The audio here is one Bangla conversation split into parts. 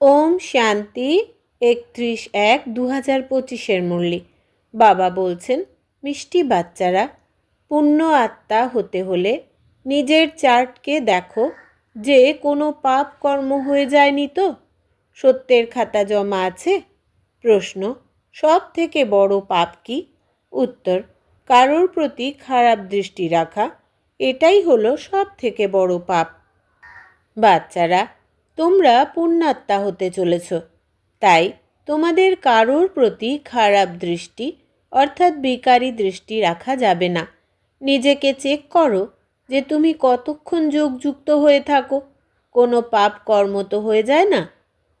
ওম শান্তি একত্রিশ এক দু হাজার পঁচিশের মুরলি। বাবা বলছেন, মিষ্টি বাচ্চারা, পুণ্য আত্মা হতে হলে নিজের চার্টকে দেখো, যে কোনো পাপ কর্ম হয়ে যায়নি তো? সত্যের খাতা জমা আছে? প্রশ্ন, সব থেকে বড় পাপ কি? উত্তর, কারোর প্রতি খারাপ দৃষ্টি রাখা, এটাই হলো সব থেকে বড় পাপ। বাচ্চারা তোমরা পুণ্যাত্মা হতে চলেছ। তাই তোমাদের কারোর প্রতি খারাপ দৃষ্টি অর্থাৎ বিকারী দৃষ্টি রাখা যাবে না। নিজেকে চেক করো যে তুমি কতক্ষণ যোগযুক্ত হয়ে থাকো। কোনো পাপ কর্ম তো হয়ে যায় না।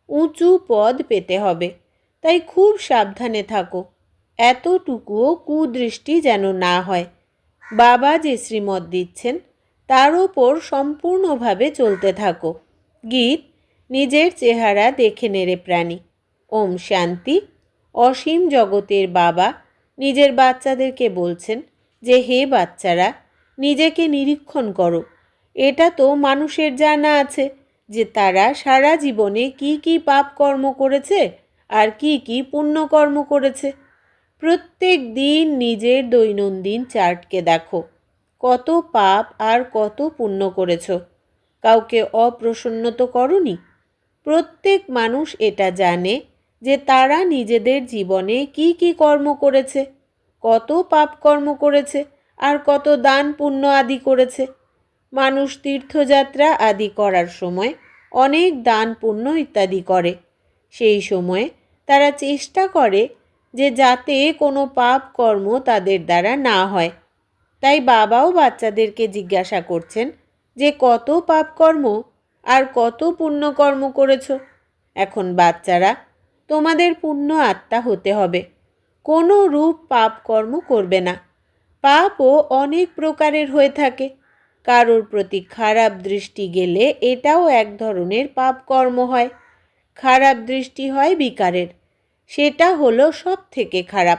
উঁচু পদ পেতে হবে। তাই খুব সাবধানে থাকো। এতটুকুও কুদৃষ্টি যেন না হয়। বাবা যে শ্রীমত দিচ্ছেন, তার ওপর সম্পূর্ণভাবে চলতে থাকো। গীত নিজের চেহারা দেখে নেড়ে প্রাণী। ওম শান্তি। অসীম জগতের বাবা নিজের বাচ্চাদেরকে বলছেন যে, হে বাচ্চারা, নিজেকে নিরীক্ষণ করো। এটা তো মানুষের জানা আছে যে, তারা সারা জীবনে কি কি পাপ কর্ম করেছে আর কি কি পুণ্যকর্ম করেছে। প্রত্যেক দিন নিজের দৈনন্দিন চার্টকে দেখো। কত পাপ আর কত পুণ্য করেছ। কাউকে অপ্রসন্ন তো করনি? প্রত্যেক মানুষ এটা জানে যে তারা নিজেদের জীবনে কি কি কর্ম করেছে, কত পাপ কর্ম করেছে আর কত দান পুণ্য আদি করেছে। মানুষ তীর্থযাত্রা আদি করার সময় অনেক দান পুণ্য ইত্যাদি করে। সেই সময়ে তারা চেষ্টা করে যে যাতে কোনো পাপ কর্ম তাদের দ্বারা না হয়। তাই বাবাও বাচ্চাদেরকে জিজ্ঞাসা করছেন যে কত পাপকর্ম আর কত পুণ্যকর্ম করেছ? এখন বাচ্চারা, তোমাদের পুণ্য আত্মা হতে হবে। কোনো রূপ পাপ কর্ম করবে না। পাপও অনেক প্রকারের হয়ে থাকে। কারোর প্রতি খারাপ দৃষ্টি গেলে এটাও এক ধরনের পাপ কর্ম হয়। খারাপ দৃষ্টি হয় বিকারের। সেটা হলো সব থেকে খারাপ।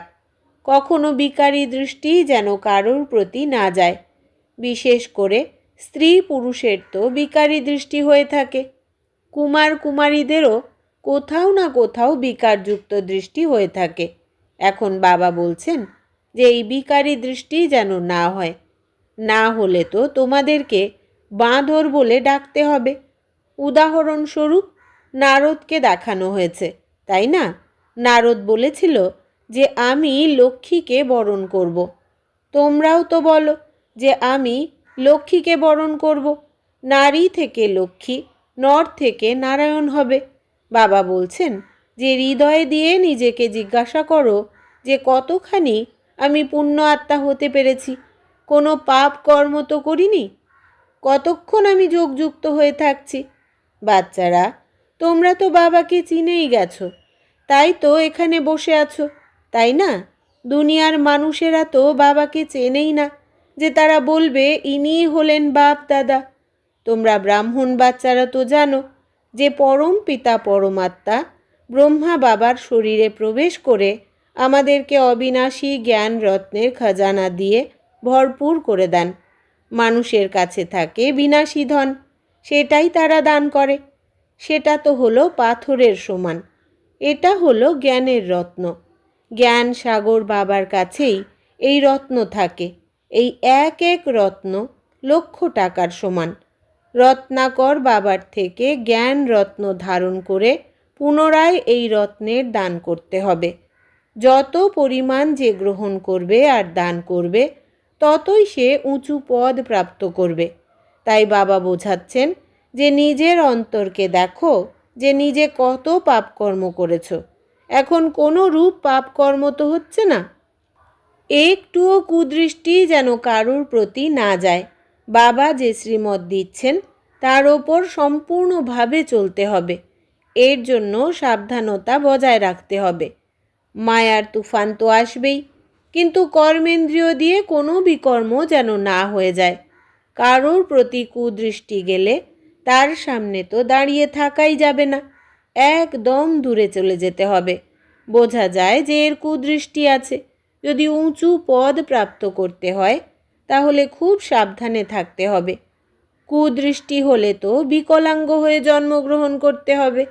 কখনো বিকারী দৃষ্টি যেন কারোর প্রতি না যায়। বিশেষ করে স্ত্রী পুরুষের তো বিকারী দৃষ্টি হয়ে থাকে। কুমার কুমারীদেরও কোথাও না কোথাও বিকারযুক্ত দৃষ্টি হয়ে থাকে। এখন বাবা বলছেন যে এই বিকারী দৃষ্টি যেন না হয়। না হলে তো তোমাদেরকে বাঁদর বলে ডাকতে হবে। উদাহরণস্বরূপ নারদকে দেখানো হয়েছে, তাই না? নারদ বলেছিল যে আমি লক্ষ্মীকে বরণ করব। তোমরাও তো বলো যে আমি লক্ষ্মীকে বরণ করব। নারী থেকে লক্ষ্মী, নর থেকে নারায়ণ হবে। বাবা বলছেন, যে হৃদয় দিয়ে নিজেকে জিজ্ঞাসা করো যে কতখানি আমি পুণ্য আত্মা হতে পেরেছি। কোনো পাপ কর্ম তো করিনি? কতক্ষণ আমি যোগযুক্ত হয়ে থাকছি? বাচ্চারা, তোমরা তো বাবাকে চিনেই গেছো। তাই তো এখানে বসে আছো, তাই না? দুনিয়ার মানুষেরা তো বাবাকে চেনেই না। যে তারা বলবে ইনিই হলেন বাপ দাদা তোমরা ব্রাহ্মণ বাচ্চারা তো জানো যে পরম পিতা পরমাত্মা ব্রহ্মা বাবার শরীরে প্রবেশ করে আমাদেরকে অবিনাশী জ্ঞান রত্নের খাজানা দিয়ে ভরপুর করে দেন। মানুষের কাছে থাকে বিনাশী ধন, সেটাই তারা দান করে। সেটা তো হলো পাথরের সমান। এটা হলো জ্ঞানের রত্ন। জ্ঞান সাগর বাবার কাছেই এই রত্ন থাকে। এই এক এক রত্ন লক্ষ টাকার সমান। রত্নাকর বাবার থেকে জ্ঞান রত্ন ধারণ করে পুনরায় এই রত্নের দান করতে হবে। যত পরিমাণ যে গ্রহণ করবে আর দান করবে, ততই সে উঁচু পদ প্রাপ্ত করবে। তাই বাবা বোঝাচ্ছেন যে নিজের অন্তরকে দেখো যে নিজে কত পাপকর্ম করেছ। এখন কোনো রূপ পাপকর্ম তো হচ্ছে না। একটুও কুদৃষ্টি যেন কারুর প্রতি না যায়। বাবা যে শ্রীমত দিচ্ছেন, তার ওপর সম্পূর্ণভাবে চলতে হবে। এর জন্য সাবধানতা বজায় রাখতে হবে। মায়ার তুফান তো আসবেই, কিন্তু কর্মেন্দ্রিয় দিয়ে কোনো বিকর্ম যেন না হয়ে যায়। কারোর প্রতি কুদৃষ্টি গেলে তার সামনে তো দাঁড়িয়ে থাকাই যাবে না। একদম দূরে চলে যেতে হবে। বোঝা যায় যে এর কুদৃষ্টি আছে। যদি উঁচু পদ প্রাপ্ত করতে হয়, তাহলে খুব সাবধানে থাকতে হবে। কুদৃষ্টি হলে তো বিকলাঙ্গ হয়ে জন্মগ্রহণ করতে হবে।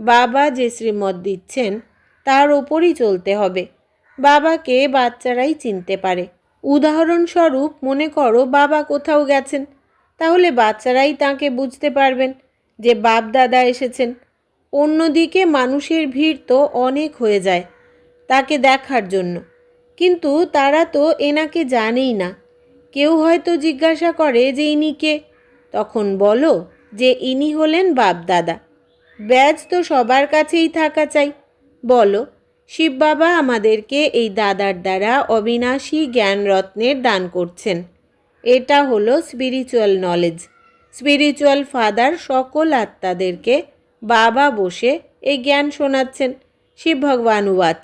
বাবা যে শ্রীমত দিচ্ছেন, তার ওপরই চলতে হবে। বাবাকে বাচ্চারাই চিনতে পারে। উদাহরণস্বরূপ, মনে করো বাবা কোথাও গেছেন, তাহলে বাচ্চারাই তাকে বুঝতে পারবেন যে বাপ দাদা এসেছেন। অন্যদিকে মানুষের ভিড় তো অনেক হয়ে যায় তাকে দেখার জন্য। কিন্তু তারা তো এনাকে জানেই না। কেউ হয়তো জিজ্ঞাসা করে যে ইনি কে? তখন বলো যে ইনি হলেন বাপ দাদা ব্যাজ তো সবার কাছেই থাকা চাই। বলো, শিব বাবা আমাদেরকে এই দাদার দ্বারা অবিনাশী জ্ঞান রত্নের দান করছেন। এটা হলো স্পিরিচুয়াল নলেজ স্পিরিচুয়াল ফাদার সকল আত্মাদেরকে বাবা বসে এই জ্ঞান শোনাচ্ছেন। শিব ভগবান ওয়াচ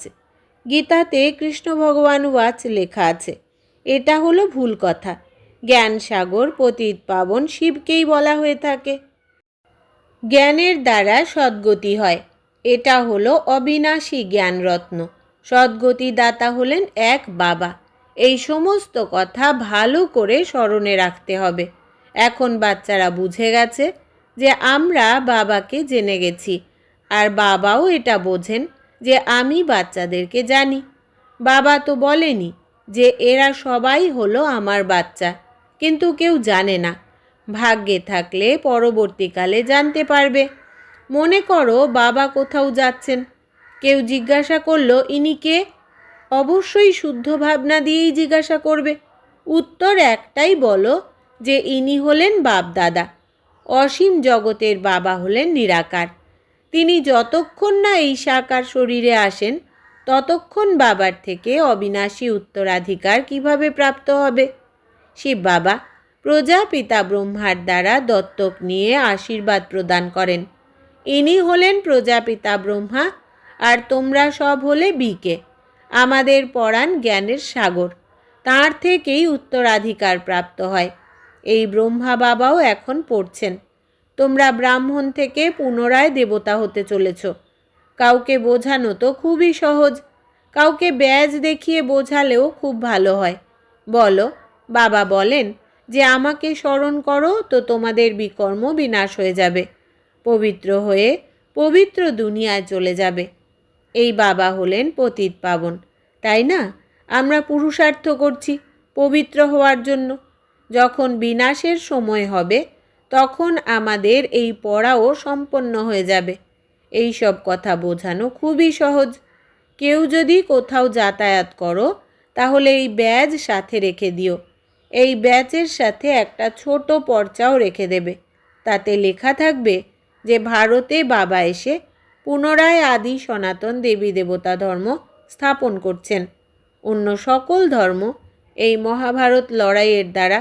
গীতাতে কৃষ্ণ ভগবান ওয়াচ লেখা আছে। এটা হলো ভুল কথা। জ্ঞান সাগর, পতিত পাবন শিবকেই বলা হয়ে থাকে। জ্ঞানের দ্বারা সদ্গতি হয়। এটা হলো অবিনাশী জ্ঞানরত্ন। সদ্গতি দাতা হলেন এক বাবা। এই সমস্ত কথা ভালো করে স্মরণে রাখতে হবে। এখন বাচ্চারা বুঝে গেছে যে আমরা বাবাকে জেনে গেছি। আর বাবাও এটা বোঝেন যে আমি বাচ্চাদেরকে জানি। বাবা তো বলেনি যে এরা সবাই হলো আমার বাচ্চা, কিন্তু কেউ জানে না। ভাগ্যে থাকলে পরবর্তীকালে জানতে পারবে। মনে করো বাবা কোথাও যাচ্ছেন। কেউ জিজ্ঞাসা করল, ইনি কে? অবশ্যই শুদ্ধ ভাবনা দিয়েই জিজ্ঞাসা করবে। উত্তর একটাই বলো যে ইনি হলেন বাপ দাদা অসীম জগতের বাবা হলেন নিরাকার। তিনি যতক্ষণ না এই সাকার শরীরে আসেন, ততক্ষণ বাবার থেকে অবিনাশী উত্তরাধিকার কীভাবে প্রাপ্ত হবে? শিব বাবা, প্রজাপিতা ব্রহ্মার দ্বারা দত্তক নিয়ে আশীর্বাদ প্রদান করেন। ইনি হলেন প্রজাপিতা ব্রহ্মা, আর তোমরা সব হলে বিকে, আমাদের পড়ান জ্ঞানের সাগর। তার থেকেই উত্তরাধিকার প্রাপ্ত হয়। এই ব্রহ্মা বাবাও এখন পড়ছেন। তোমরা ব্রাহ্মণ থেকে পুনরায় দেবতা হতে চলেছ। কাউকে বোঝানো তো খুবই সহজ। কাউকে ব্যাজ দেখিয়ে বোঝালেও খুব ভালো হয়। বলো, বাবা বলেন, যে আমাকে স্মরণ করো তো তোমাদের বিকর্ম বিনাশ হয়ে যাবে। পবিত্র হয়ে পবিত্র দুনিয়ায় চলে যাবে। এই বাবা হলেন পতিত পাবন। তাই না? আমরা পুরুষার্থ করছি পবিত্র হওয়ার জন্য। যখন বিনাশের সময় হবে তখন আমাদের এই পড়াও সম্পন্ন হয়ে যাবে। এই সব কথা বোঝানো খুবই সহজ। কেউ যদি কোথাও যাতায়াত করো, তাহলে এই ব্যাজ সাথে রেখে দিও। এই ব্যাচের সাথে একটা ছোট পর্চাও রেখে দেবে। তাতে লেখা থাকবে যে ভারতে বাবা এসে পুনরায় আদি সনাতন দেবী দেবতা ধর্ম স্থাপন করছেন। অন্য সকল ধর্ম এই মহাভারত লড়াইয়ের দ্বারা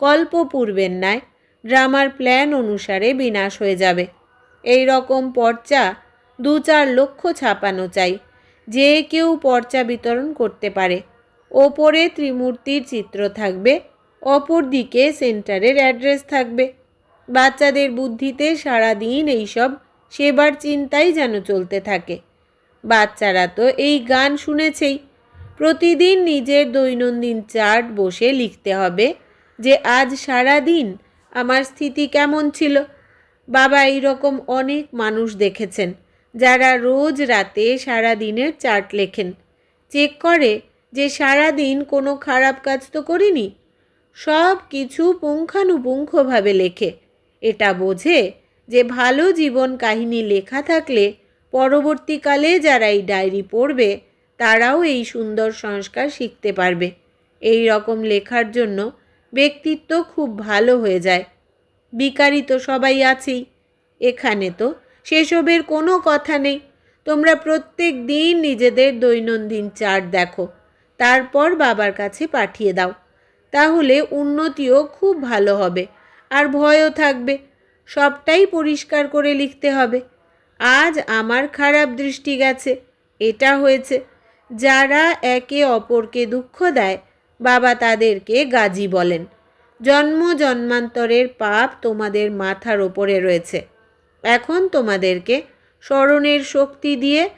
কল্প পূর্বের ন্যায় ড্রামার প্ল্যান অনুসারে বিনাশ হয়ে যাবে। এই রকম পর্চা দু চার লক্ষ ছাপানো চাই। যে কেউ পর্চা বিতরণ করতে পারে। ওপরে ত্রিমূর্তির চিত্র থাকবে, অপর দিকে সেন্টারের অ্যাড্রেস থাকবে। বাচ্চাদের বুদ্ধিতে সারাদিন এইসব সেবার চিন্তাই যেন চলতে থাকে। বাচ্চারা তো এই গান শুনেছেই। প্রতিদিন নিজের দৈনন্দিন চার্ট বসে লিখতে হবে যে আজ সারা দিন আমার স্থিতি কেমন ছিল? বাবা এইরকম অনেক মানুষ দেখেছেন, যারা রোজ রাতে সারা দিনের চার্ট লেখেন। চেক করে যে সারা দিন কোনো খারাপ কাজ তো করিনি? সব কিছু পুঙ্খানুপুঙ্খভাবে লেখে। এটা বোঝে যে ভালো জীবন কাহিনী লেখা থাকলে পরবর্তীকালে যারা এই ডায়েরি পড়বে, তারাও এই সুন্দর সংস্কার শিখতে পারবে। এই রকম লেখার জন্য ব্যক্তিত্ব খুব ভালো হয়ে যায়। বিকারি তো সবাই আছেই। এখানে তো সেসবের কোনো কথা নেই। তোমরা প্রত্যেক দিন নিজেদের দৈনন্দিন চার্ট দেখো। তারপর বাবার কাছে পাঠিয়ে দাও। তাহলে উন্নতিও খুব ভালো হবে। আর ভয়ও থাকবে। সবটাই পরিষ্কার করে লিখতে হবে। আজ আমার খারাপ দৃষ্টি গেছে। এটা হয়েছে। যারা একে অপরকে দুঃখ দেয় বাবা তাদেরকে গাজী বলেন। জন্ম জন্মান্তরের পাপ তোমাদের মাথার ওপরে রয়েছে। এখন তোমাদেরকে স্মরণের শক্তি দিয়ে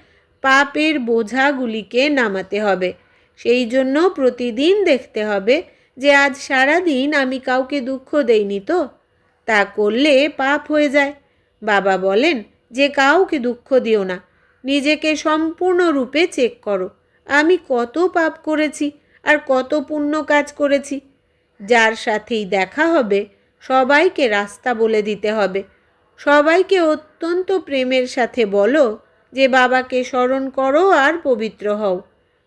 পাপের বোঝাগুলিকে নামাতে হবে। সেই জন্য প্রতিদিন দেখতে হবে যে আজ সারা দিন আমি কাউকে দুঃখ দেইনি তো? তা করলে পাপ হয়ে যায়। বাবা বলেন, যে কাউকে দুঃখ দিও না। নিজেকে সম্পূর্ণরূপে চেক করো। আমি কত পাপ করেছি। আর কত পুণ্য কাজ করেছি। যার সাথেই দেখা হবে, সবাইকে রাস্তা বলে দিতে হবে। সবাইকে অত্যন্ত প্রেমের সাথে বলো যে, বাবাকে স্মরণ করো আর পবিত্র হও।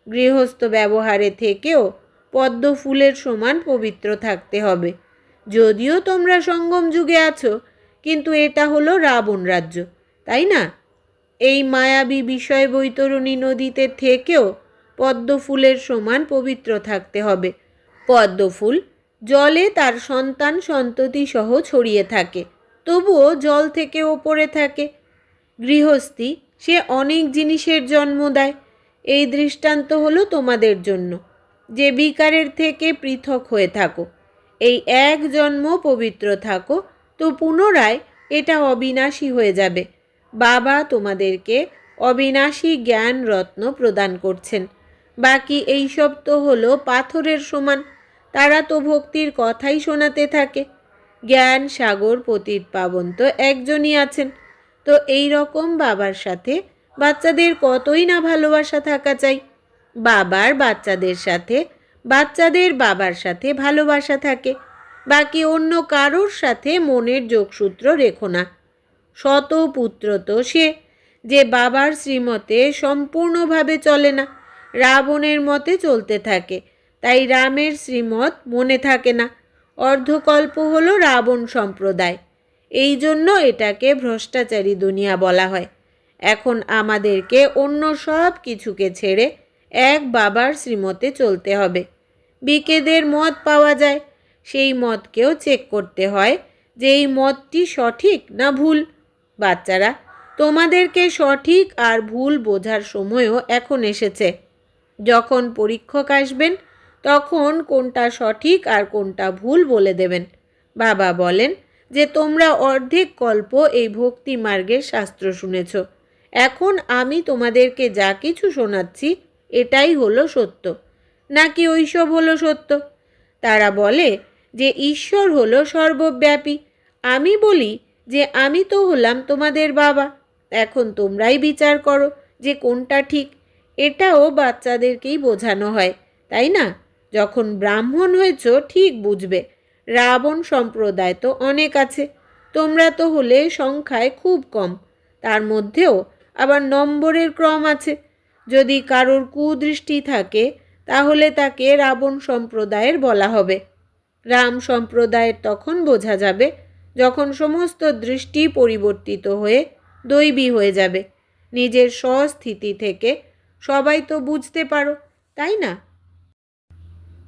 গৃহস্থ ব্যবহারে থেকেও পদ্ম ফুলের সমান পবিত্র থাকতে হবে। যদিও তোমরা সঙ্গম যুগে আছো, কিন্তু এটা হলো রাবণ রাজ্য, তাই না? এই মায়াবী বিষয় বৈতরণী নদীতে থেকেও পদ্ম ফুলের সমান পবিত্র থাকতে হবে। পদ্ম ফুল জলে তার সন্তান সন্ততি সহ ছড়িয়ে থাকে, তবুও জল থেকে ওপরে থাকে। গৃহস্থী, সে অনেক জিনিসের জন্ম দেয়, এই দৃষ্টান্ত হলো তোমাদের জন্য। যে বিকারের থেকে পৃথক হয়ে থাকো, এই এক জন্ম পবিত্র থাকো, তো পুনরায় এটা অবিনাশী হয়ে যাবে। বাবা তোমাদেরকে অবিনাশী জ্ঞান রত্ন প্রদান করছেন। বাকি এইসব তো হলো পাথরের সমান। তারা তো ভক্তির কথাই শোনাতে থাকে। জ্ঞান সাগর পতিত পাবন তো একজনই আছেন। তো এই রকম বাবার সাথে বাচ্চাদের কতই না ভালোবাসা থাকা চাই? বাবার বাচ্চাদের সাথে বাচ্চাদের বাবার সাথে ভালোবাসা থাকে। বাকি অন্য কারোর সাথে মনের যোগসূত্র রেখো না। শত পুত্র তো সে যে বাবার শ্রীমতে সম্পূর্ণভাবে চলে না। রাবণের মতে চলতে থাকে। তাই রামের শ্রীমত মনে থাকে না। অর্ধকল্প হল রাবণ সম্প্রদায়। এই জন্য এটাকে ভ্রষ্টাচারী দুনিয়া বলা হয়। এখন আমাদেরকে অন্য সব কিছুকে ছেড়ে এক বাবার শ্রীমতে চলতে হবে। বিকেদের মত পাওয়া যায়। সেই মতকেও চেক করতে হয় যে এই মতটি সঠিক না ভুল। বাচ্চারা, তোমাদেরকে সঠিক আর ভুল বোঝার সময়ও এখন এসেছে। যখন পরীক্ষক আসবেন, তখন কোনটা সঠিক আর কোনটা ভুল বলে দেবেন। বাবা বলেন যে, তোমরা অর্ধেক কল্প এই ভক্তি মার্গের শাস্ত্র শুনেছ। এখন আমি তোমাদেরকে যা কিছু শোনাচ্ছি, এটাই হলো সত্য। নাকি ওইসব হলো সত্য? তারা বলে যে, ঈশ্বর হলো সর্বব্যাপী। আমি বলি যে, আমি তো হলাম তোমাদের বাবা। এখন তোমরাই বিচার করো যে কোনটা ঠিক এটাও বাচ্চাদেরকেই বোঝানো হয়, তাই না? যখন ব্রাহ্মণ হয়েছ, ঠিক বুঝবে। রাবণ সম্প্রদায় তো অনেক আছে, তোমরা তো হলে সংখ্যায় খুব কম। তার মধ্যেও আবার নম্বরের ক্রম আছে। যদি কারোর কুদৃষ্টি থাকে, তাহলে তাকে রাবণ সম্প্রদায়ের বলা হবে। রাম সম্প্রদায়ের তখন বোঝা যাবে, যখন সমস্ত দৃষ্টি পরিবর্তিত হয়ে দৈবী হয়ে যাবে। নিজের স্বস্থিতি থেকে সবাই তো বুঝতে পারো, তাই না?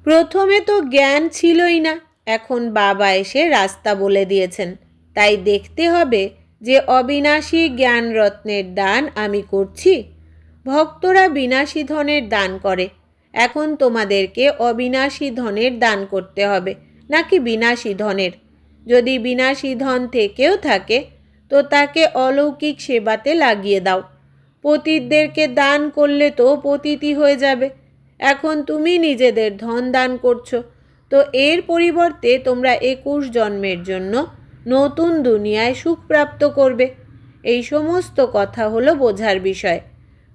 প্রথমে তো জ্ঞান ছিলই না, এখন বাবা এসে রাস্তা বলে দিয়েছেন। তাই দেখতে হবে যে অবিনাশী জ্ঞান রত্নের দান আমি করছি। ভক্তরা বিনাশী ধনের দান করে। এখন তোমাদেরকে অবিনাশী ধনের দান করতে হবে, নাকি বিনাশী ধনের? যদি বিনাশী ধন থেকেও থাকে, তো তাকে অলৌকিক সেবাতে লাগিয়ে দাও। পতিতদেরকে দান করলে তো পতিতি হয়ে যাবে। এখন তুমি নিজেদের ধন দান করছ। তো এর পরিবর্তে তোমরা একুশ জন্মের জন্য নতুন দুনিয়ায় সুখ প্রাপ্ত করবে। এই সমস্ত কথা হলো বোঝার বিষয়।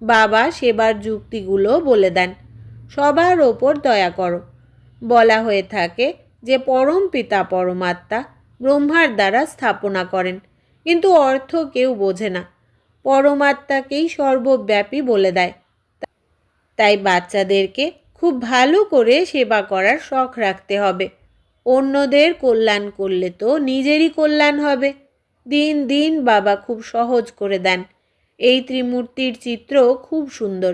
বাবা সেবার যুক্তিগুলো বলে দেন। সবার ওপর দয়া করো। বলা হয়ে থাকে যে পরম পিতা পরমাত্মা ব্রহ্মার দ্বারা স্থাপনা করেন। কিন্তু অর্থ কেউ বোঝে না। পরমাত্মাকেই সর্বব্যাপী বলে দেয়। তাই বাচ্চাদেরকে খুব ভালো করে সেবা করার শখ রাখতে হবে। অন্যদের কল্যাণ করলে তো নিজেরই কল্যাণ হবে। দিন দিন বাবা খুব সহজ করে দেন। এই ত্রিমূর্তির চিত্র খুব সুন্দর।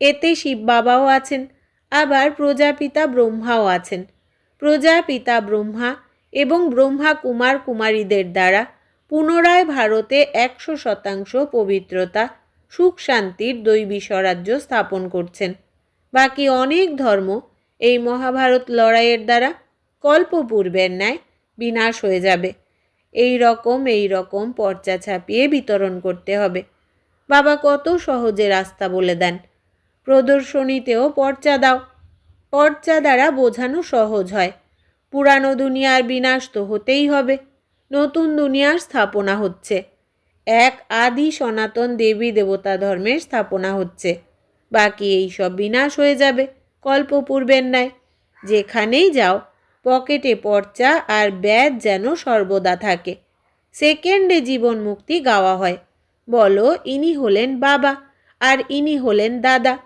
এতে শিব বাবাও আছেন, আবার প্রজাপিতা ব্রহ্মাও আছেন। প্রজাপিতা ব্রহ্মা এবং ব্রহ্মা কুমার কুমারীদের দ্বারা পুনরায় ভারতে একশো শতাংশ পবিত্রতা, সুখ শান্তির দৈবী স্বরাজ্য স্থাপন করছেন। বাকি অনেক ধর্ম এই মহাভারত লড়াইয়ের দ্বারা কল্পপূর্বের ন্যায় বিনাশ হয়ে যাবে। এই রকম এই রকম পর্চা ছাপিয়ে বিতরণ করতে হবে। বাবা কত সহজে রাস্তা বলে দেন। প্রদর্শনীতেও পর্চা দাও। পর্চা দ্বারা বোঝানো সহজ হয়। পুরানো দুনিয়ার বিনাশ তো হতেই হবে। নতুন দুনিয়ার স্থাপনা হচ্ছে। এক আদি সনাতন দেবী দেবতা ধর্মের স্থাপনা হচ্ছে। বাকি এই সব বিনাশ হয়ে যাবে, কল্পপূর্বের ন্যায়। যেখানেই যাও, পকেটে পর্চা আর ব্যাজ যেন সর্বদা থাকে। সেকেন্ডে জীবন মুক্তি গাওয়া হয়। বলো, ইনি হলেন বাবা আর ইনি হলেন দাদা।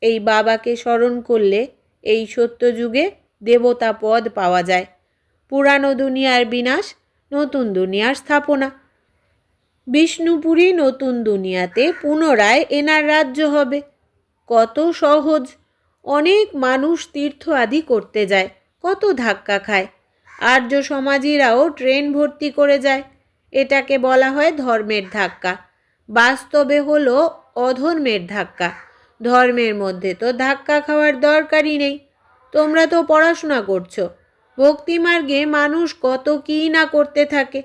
এই বাবাকে স্মরণ করলে এই সত্যযুগে দেবতা পদ পাওয়া যায়। পুরানো দুনিয়ার বিনাশ নতুন দুনিয়ার স্থাপনা। বিষ্ণুপুরী নতুন দুনিয়াতে পুনরায় এনার রাজ্য হবে। কত সহজ। অনেক মানুষ তীর্থ আদি করতে যায়, কত ধাক্কা খায়। আর্য সমাজীরাও ট্রেন ভর্তি করে যায়, এটাকে বলা হয় ধর্মের ধাক্কা। বাস্তবে হলো অধর্মের ধাক্কা। ধর্মের মধ্যে তো ধাক্কা খাওয়ার দরকারই নেই। তোমরা তো পড়াশোনা করছ ভক্তিমার্গে মানুষ কত কী না করতে থাকে।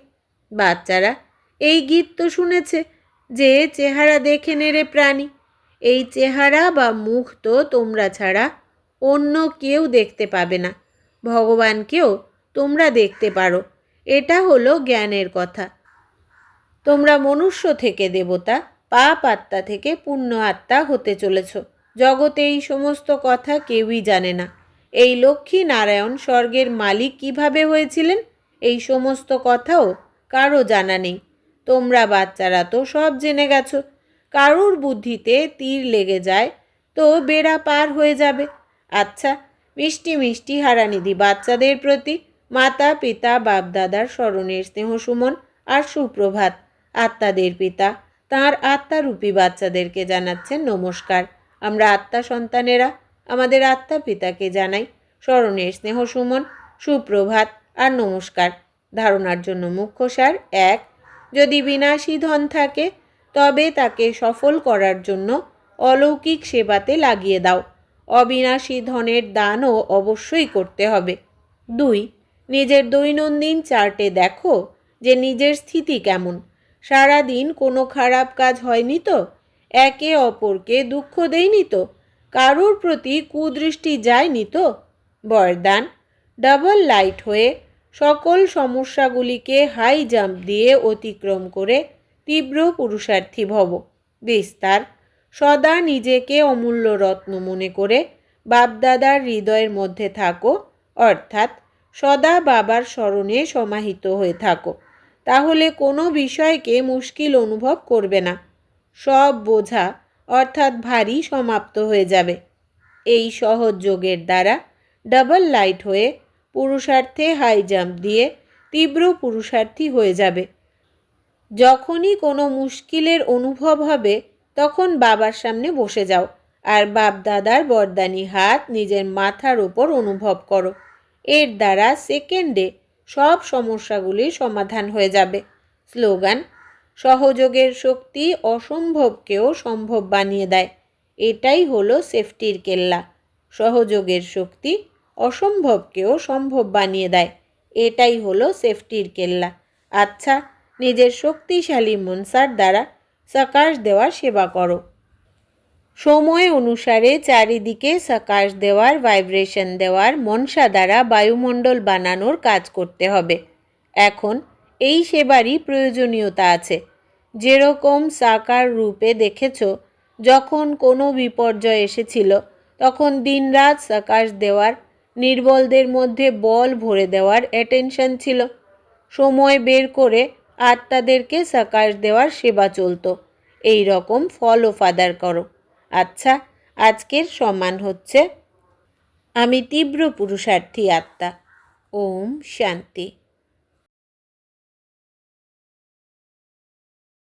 বাচ্চারা এই গীত তো শুনেছে যে চেহারা দেখে নেড়ে প্রাণী। এই চেহারা বা মুখ তো তোমরা ছাড়া অন্য কেউ দেখতে পাবে না। ভগবানকেও তোমরা দেখতে পারো। এটা হলো জ্ঞানের কথা। তোমরা মনুষ্য থেকে দেবতা, পাপ আত্মা থেকে পুণ্য আত্মা হতে চলেছ। জগতে এই সমস্ত কথা কেউই জানে না। এই লক্ষ্মী নারায়ণ স্বর্গের মালিক কীভাবে হয়েছিলেন? এই সমস্ত কথাও কারও জানা নেই। তোমরা বাচ্চারা তো সব জেনে গেছো। কারুর বুদ্ধিতে তীর লেগে যায় তো বেড়া পার হয়ে যাবে। আচ্ছা মিষ্টি মিষ্টি হারানিধি বাচ্চাদের প্রতি মাতা, পিতা, বাপদাদার স্মরণের স্নেহ সুমন আর সুপ্রভাত। আত্মাদের পিতা, তাঁর আত্মারূপী বাচ্চাদেরকে জানাচ্ছেন নমস্কার। আমরা আত্মা সন্তানেরা আমাদের আত্মা পিতাকে জানাই। স্মরণের স্নেহ সুমন, সুপ্রভাত আর নমস্কার। ধারণার জন্য মুখ্য সার এক, যদি বিনাশী ধন থাকে, তবে তাকে সফল করার জন্য অলৌকিক সেবাতে লাগিয়ে দাও। অবিনাশী ধনের দানও অবশ্যই করতে হবে। দুই, নিজের দৈনন্দিন চার্টে দেখো যে নিজের স্থিতি কেমন। সারাদিন কোনো খারাপ কাজ হয়নি তো? একে অপরকে দুঃখ দেয়নি তো? কারোর প্রতি কুদৃষ্টি যায়নি তো? বরদান, ডাবল লাইট হয়ে সকল সমস্যাগুলিকে হাই জাম্প দিয়ে অতিক্রম করে তীব্র পুরুষার্থী ভব। বিস্তার, সদা নিজেকে অমূল্য রত্ন মনে করে বাপদাদার হৃদয়ের মধ্যে থাকো, অর্থাৎ সদা বাবার স্মরণে সমাহিত হয়ে থাকো। তাহলে কোনো বিষয়কে মুশকিল অনুভব করবে না। সব বোঝা অর্থাৎ ভারী সমাপ্ত হয়ে যাবে। এই সহজ যোগের দ্বারা ডাবল লাইট হয়ে পুরুষার্থে হাই জাম্প দিয়ে তীব্র পুরুষার্থী হয়ে যাবে। যখনই কোনো মুশকিলের অনুভব হবে, তখন বাবার সামনে বসে যাও আর বাপ দাদার বরদানি হাত নিজের মাথার ওপর অনুভব করো। এর দ্বারা সেকেন্ডে সব সমস্যাগুলির সমাধান হয়ে যাবে। স্লোগান সহযোগের শক্তি অসম্ভবকেও সম্ভব বানিয়ে দেয়। এটাই হলো সেফটির কেল্লা। সহযোগের শক্তি অসম্ভবকেও সম্ভব বানিয়ে দেয়। এটাই হলো সেফটির কেল্লা। আচ্ছা নিজের শক্তিশালী মনসার দ্বারা সাকাশ দেওয়ার সেবা করো। সময় অনুসারে চারিদিকে সাকাশ দেওয়ার, ভাইব্রেশন দেওয়ার, মনসা দ্বারা বায়ুমণ্ডল বানানোর কাজ করতে হবে। এখন এই সেবারই প্রয়োজনীয়তা আছে। যেরকম সাকার রূপে দেখেছ, যখন কোনো বিপর্যয় এসেছিল, তখন দিনরাত সাকাশ দেওয়ার, নির্বলদের মধ্যে বল ভরে দেওয়ার অ্যাটেনশন ছিল। সময় বের করে আত্মাদেরকে সাকাশ দেওয়ার সেবা চলতো। এই রকম ফলো ফাদার করো। আচ্ছা আজকের সম্মান হচ্ছে, আমি তীব্র পুরুষার্থী আত্মা। ওম শান্তি।